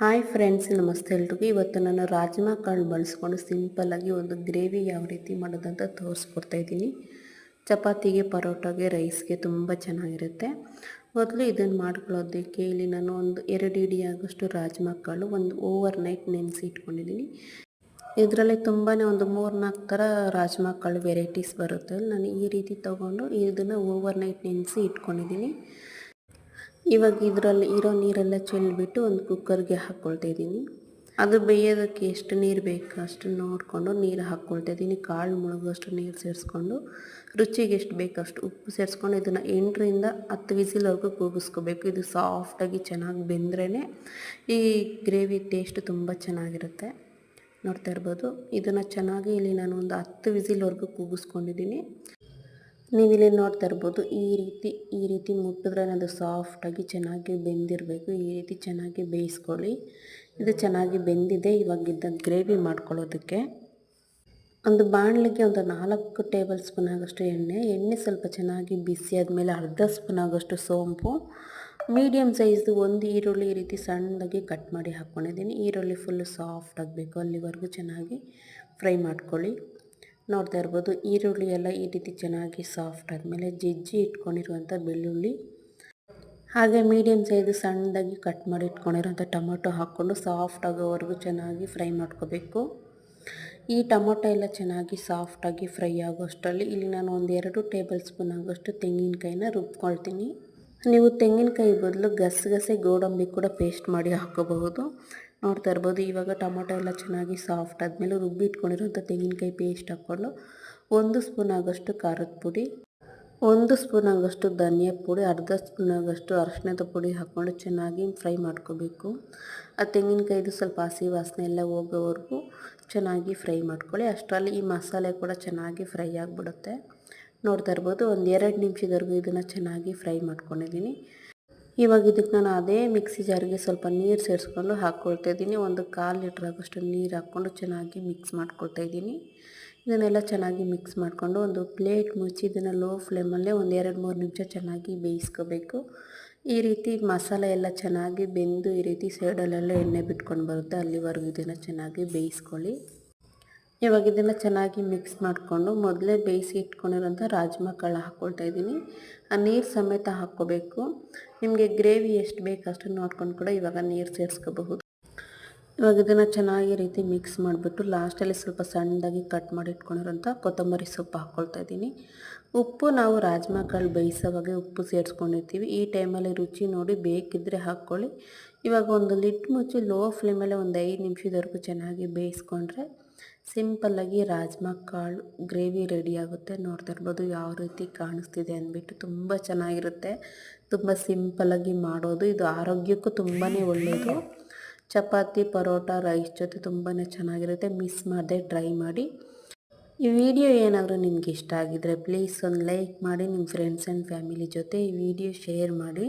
Hi friends, ನಮಸ್ತೆ ಎಲ್ರಿಗೂ. ಇವತ್ತು ನಾನು ರಾಜ್ಮಾ ಕಾಳು ಬಳಸ್ಕೊಂಡು ಸಿಂಪಲ್ಲಾಗಿ ಒಂದು ಗ್ರೇವಿ ಯಾವ ರೀತಿ ಮಾಡೋದಂತ ತೋರಿಸ್ಕೊಡ್ತಾ ಇದ್ದೀನಿ. ಚಪಾತಿಗೆ, ಪರೋಟಾಗೆ, ರೈಸ್ಗೆ ತುಂಬ ಚೆನ್ನಾಗಿರುತ್ತೆ. ಮೊದಲು ಇದನ್ನು ಮಾಡ್ಕೊಳ್ಳೋದಕ್ಕೆ ಇಲ್ಲಿ ನಾನು ಒಂದು ಎರಡು ಇಡಿ ಆಗೋಷ್ಟು ರಾಜ್ಮಾ ಕಾಳು ಒಂದು ಓವರ್ ನೈಟ್ ನೆನೆಸಿ ಇಟ್ಕೊಂಡಿದ್ದೀನಿ. ಇದರಲ್ಲಿ ತುಂಬಾ ಒಂದು ಮೂರು ನಾಲ್ಕು ಥರ ರಾಜ್ಮಾ ಕಾಳು ವೆರೈಟೀಸ್ ಬರುತ್ತೆ. ನಾನು ಈ ರೀತಿ ತೊಗೊಂಡು ಇದನ್ನು ಓವರ್ ನೈಟ್ ನೆನೆಸಿ ಇಟ್ಕೊಂಡಿದ್ದೀನಿ. ಇವಾಗ ಇದರಲ್ಲಿ ಇರೋ ನೀರೆಲ್ಲ ಚೆಲ್ಬಿಟ್ಟು ಒಂದು ಕುಕ್ಕರ್ಗೆ ಹಾಕ್ಕೊಳ್ತಾ ಇದ್ದೀನಿ. ಅದು ಬೇಯೋದಕ್ಕೆ ಎಷ್ಟು ನೀರು ಬೇಕು ಅಷ್ಟು ನೋಡಿಕೊಂಡು ನೀರು ಹಾಕ್ಕೊಳ್ತಾ ಇದ್ದೀನಿ. ಕಾಳು ಮುಳುಗುವಷ್ಟು ನೀರು ಸೇರಿಸ್ಕೊಂಡು, ರುಚಿಗೆ ಎಷ್ಟು ಬೇಕು ಅಷ್ಟು ಉಪ್ಪು ಸೇರಿಸ್ಕೊಂಡು ಇದನ್ನು ಎಂಟರಿಂದ ಹತ್ತು ವಿಸಿಲ್ವರೆಗೂ ಕೂಗಿಸ್ಕೋಬೇಕು. ಇದು ಸಾಫ್ಟಾಗಿ ಚೆನ್ನಾಗಿ ಬೆಂದ್ರೇ ಈ ಗ್ರೇವಿ ಟೇಸ್ಟ್ ತುಂಬ ಚೆನ್ನಾಗಿರುತ್ತೆ. ನೋಡ್ತಾ ಇರ್ಬೋದು. ಇದನ್ನು ಚೆನ್ನಾಗಿ ಇಲ್ಲಿ ನಾನು ಒಂದು ಹತ್ತು ವಿಸಿಲ್ವರೆಗೂ ಕೂಗಿಸ್ಕೊಂಡಿದ್ದೀನಿ. ನೀವು ಇಲ್ಲಿ ನೋಡ್ತಾ ಇರ್ಬೋದು, ಈ ರೀತಿ ಈ ರೀತಿ ಮುಟ್ಟಿದ್ರೆ ಅದು ಸಾಫ್ಟಾಗಿ ಚೆನ್ನಾಗಿ ಬೆಂದಿರಬೇಕು. ಈ ರೀತಿ ಚೆನ್ನಾಗಿ ಬೇಯಿಸ್ಕೊಳ್ಳಿ. ಇದು ಚೆನ್ನಾಗಿ ಬೆಂದಿದೆ, ಇವಾಗ ಇದ್ದಂಗೆ ಗ್ರೇವಿ ಮಾಡ್ಕೊಳ್ಳೋದಕ್ಕೆ. ಒಂದು ಬಾಣಲಿಗೆ ಒಂದು ನಾಲ್ಕು ಟೇಬಲ್ ಸ್ಪೂನ್ ಆಗೋಷ್ಟು ಎಣ್ಣೆ ಎಣ್ಣೆ ಸ್ವಲ್ಪ ಚೆನ್ನಾಗಿ ಬಿಸಿ ಆದಮೇಲೆ ಅರ್ಧ ಸ್ಪೂನ್ ಆಗೋಷ್ಟು ಸೋಂಪು. ಮೀಡಿಯಮ್ ಸೈಜ್ದು ಒಂದು ಈರುಳ್ಳಿ ಈ ರೀತಿ ಸಣ್ಣದಾಗಿ ಕಟ್ ಮಾಡಿ ಹಾಕ್ಕೊಂಡಿದ್ದೀನಿ. ಈರುಳ್ಳಿ ಫುಲ್ಲು ಸಾಫ್ಟ್ ಆಗಬೇಕು, ಅಲ್ಲಿವರೆಗೂ ಚೆನ್ನಾಗಿ ಫ್ರೈ ಮಾಡ್ಕೊಳ್ಳಿ. ನೋಡ್ತಾ ಇರ್ಬೋದು, ಈರುಳ್ಳಿ ಎಲ್ಲ ಈ ರೀತಿ ಚೆನ್ನಾಗಿ ಸಾಫ್ಟ್ ಆದಮೇಲೆ ಜಜ್ಜಿ ಇಟ್ಕೊಂಡಿರುವಂಥ ಬೆಳ್ಳುಳ್ಳಿ. ಹಾಗೆ ಮೀಡಿಯಮ್ ಸೈಜ್ ಸಣ್ಣದಾಗಿ ಕಟ್ ಮಾಡಿ ಇಟ್ಕೊಂಡಿರುವಂಥ ಟೊಮೊಟೊ ಹಾಕ್ಕೊಂಡು ಸಾಫ್ಟ್ ಆಗೋವರೆಗೂ ಚೆನ್ನಾಗಿ ಫ್ರೈ ಮಾಡ್ಕೋಬೇಕು. ಈ ಟೊಮೊಟೊ ಎಲ್ಲ ಚೆನ್ನಾಗಿ ಸಾಫ್ಟಾಗಿ ಫ್ರೈ ಆಗೋಷ್ಟರಲ್ಲಿ ಇಲ್ಲಿ ನಾನು ಒಂದು ಎರಡು ಟೇಬಲ್ ಸ್ಪೂನ್ ಆಗೋಷ್ಟು ತೆಂಗಿನಕಾಯಿನ ರುಬ್ಕೊಳ್ತೀನಿ. ನೀವು ತೆಂಗಿನಕಾಯಿ ಬದಲು ಗಸಗಸೆ ಗೋಡಂಬಿ ಕೂಡ ಪೇಸ್ಟ್ ಮಾಡಿ ಹಾಕೋಬಹುದು. ನೋಡ್ತಾ ಇರ್ಬೋದು. ಇವಾಗ ಟೊಮೊಟೊ ಎಲ್ಲ ಚೆನ್ನಾಗಿ ಸಾಫ್ಟ್ ಆದಮೇಲೆ ರುಬ್ಬಿ ಇಟ್ಕೊಂಡಿರೋಂಥ ತೆಂಗಿನಕಾಯಿ ಪೇಸ್ಟ್ ಹಾಕ್ಕೊಂಡು ಒಂದು ಸ್ಪೂನ್ ಆಗೋಷ್ಟು ಖಾರದ ಪುಡಿ, ಒಂದು ಸ್ಪೂನ್ ಆಗೋಷ್ಟು ಧನಿಯಾ ಪುಡಿ, ಅರ್ಧ ಸ್ಪೂನ್ ಆಗೋಷ್ಟು ಅರಶಿಣದ ಪುಡಿ ಹಾಕ್ಕೊಂಡು ಚೆನ್ನಾಗಿ ಫ್ರೈ ಮಾಡ್ಕೋಬೇಕು. ಆ ತೆಂಗಿನಕಾಯಿದು ಸ್ವಲ್ಪ ಹಸಿ ವಾಸನೆ ಎಲ್ಲ ಹೋಗೋವರೆಗೂ ಚೆನ್ನಾಗಿ ಫ್ರೈ ಮಾಡ್ಕೊಳ್ಳಿ. ಅಷ್ಟರಲ್ಲಿ ಈ ಮಸಾಲೆ ಕೂಡ ಚೆನ್ನಾಗಿ ಫ್ರೈ ಆಗಿಬಿಡುತ್ತೆ. ನೋಡ್ತಾ ಇರ್ಬೋದು ಒಂದು ಎರಡು ನಿಮಿಷದವರೆಗೂ ಇದನ್ನು ಚೆನ್ನಾಗಿ ಫ್ರೈ ಮಾಡ್ಕೊಂಡಿದ್ದೀನಿ. ಇವಾಗ ಇದಕ್ಕೆ ನಾನು ಅದೇ ಮಿಕ್ಸಿ ಜಾರಿಗೆ ಸ್ವಲ್ಪ ನೀರು ಸೇರಿಸ್ಕೊಂಡು ಹಾಕ್ಕೊಳ್ತಾ ಇದ್ದೀನಿ. ಒಂದು ಕಾಲು ಲೀಟ್ರ್ ಆಗೋಷ್ಟು ನೀರು ಹಾಕ್ಕೊಂಡು ಚೆನ್ನಾಗಿ ಮಿಕ್ಸ್ ಮಾಡ್ಕೊಳ್ತಾ ಇದ್ದೀನಿ. ಇದನ್ನೆಲ್ಲ ಚೆನ್ನಾಗಿ ಮಿಕ್ಸ್ ಮಾಡಿಕೊಂಡು ಒಂದು ಪ್ಲೇಟ್ ಮುಚ್ಚಿ ಇದನ್ನು ಲೋ ಫ್ಲೇಮಲ್ಲೇ ಒಂದು ಎರಡು ಮೂರು ನಿಮಿಷ ಚೆನ್ನಾಗಿ ಬೇಯಿಸ್ಕೋಬೇಕು. ಈ ರೀತಿ ಮಸಾಲೆ ಎಲ್ಲ ಚೆನ್ನಾಗಿ ಬೆಂದು ಈ ರೀತಿ ಸೈಡಲ್ಲೆಲ್ಲ ಎಣ್ಣೆ ಬಿಟ್ಕೊಂಡು ಬರುತ್ತೆ. ಅಲ್ಲಿವರೆಗೂ ಇದನ್ನು ಚೆನ್ನಾಗಿ ಬೇಯಿಸ್ಕೊಳ್ಳಿ. ಇವಾಗ ಇದನ್ನು ಚೆನ್ನಾಗಿ ಮಿಕ್ಸ್ ಮಾಡಿಕೊಂಡು ಮೊದಲೇ ಬೇಯಿಸಿ ಇಟ್ಕೊಂಡಿರೋಂಥ ರಾಜ್ಮಾ ಕಾಳು ಹಾಕ್ಕೊಳ್ತಾ ಇದ್ದೀನಿ. ಆ ನೀರು ಸಮೇತ ಹಾಕ್ಕೋಬೇಕು. ನಿಮಗೆ ಗ್ರೇವಿ ಎಷ್ಟು ಬೇಕು ಅಷ್ಟು ನೋಡ್ಕೊಂಡು ಕೂಡ ಇವಾಗ ನೀರು ಸೇರಿಸ್ಕೋಬಹುದು. ಇವಾಗ ಇದನ್ನು ಚೆನ್ನಾಗಿ ರೀತಿ ಮಿಕ್ಸ್ ಮಾಡಿಬಿಟ್ಟು ಲಾಸ್ಟಲ್ಲಿ ಸ್ವಲ್ಪ ಸಣ್ಣದಾಗಿ ಕಟ್ ಮಾಡಿ ಇಟ್ಕೊಂಡಿರೋಂಥ ಕೊತ್ತಂಬರಿ ಸೊಪ್ಪು ಹಾಕ್ಕೊಳ್ತಾ ಇದ್ದೀನಿ. ಉಪ್ಪು ನಾವು ರಾಜ್ಮಾ ಕಾಳು ಬೇಯಿಸೋವಾಗೆ ಉಪ್ಪು ಸೇರಿಸ್ಕೊಂಡಿರ್ತೀವಿ. ಈ ಟೈಮಲ್ಲಿ ರುಚಿ ನೋಡಿ ಬೇಕಿದ್ದರೆ ಹಾಕ್ಕೊಳ್ಳಿ. ಇವಾಗ ಒಂದು ಲಿಟ್ ಮುಚ್ಚಿ ಲೋ ಫ್ಲೇಮಲ್ಲೇ ಒಂದು ಐದು ನಿಮಿಷದವರೆಗೂ ಚೆನ್ನಾಗಿ ಬೇಯಿಸ್ಕೊಂಡ್ರೆ ಸಿಂಪಲ್ಲಾಗಿ ರಾಜ್ಮಾ ಕಾಳು ಗ್ರೇವಿ ರೆಡಿಯಾಗುತ್ತೆ ನೋಡ್ತಾ ಇರ್ಬೋದು ಯಾವ ರೀತಿ ಕಾಣಿಸ್ತಿದೆ ಅಂದ್ಬಿಟ್ಟು ತುಂಬ ಚೆನ್ನಾಗಿರುತ್ತೆ. ತುಂಬ ಸಿಂಪಲ್ಲಾಗಿ ಮಾಡೋದು. ಇದು ಆರೋಗ್ಯಕ್ಕೂ ತುಂಬಾ ಒಳ್ಳೆಯದು ಚಪಾತಿ, ಪರೋಟ, ರೈಸ್ ಜೊತೆ ತುಂಬಾ ಚೆನ್ನಾಗಿರುತ್ತೆ. ಮಿಸ್ ಮಾಡದೆ ಟ್ರೈ ಮಾಡಿ. ಈ ವಿಡಿಯೋ ಏನಾದರೂ ನಿಮ್ಗೆ ಇಷ್ಟ ಆಗಿದ್ರೆ ಪ್ಲೀಸ್ ಒಂದು ಲೈಕ್ ಮಾಡಿ. ನಿಮ್ಮ ಫ್ರೆಂಡ್ಸ್ ಆ್ಯಂಡ್ ಫ್ಯಾಮಿಲಿ ಜೊತೆ ಈ ವಿಡಿಯೋ ಶೇರ್ ಮಾಡಿ.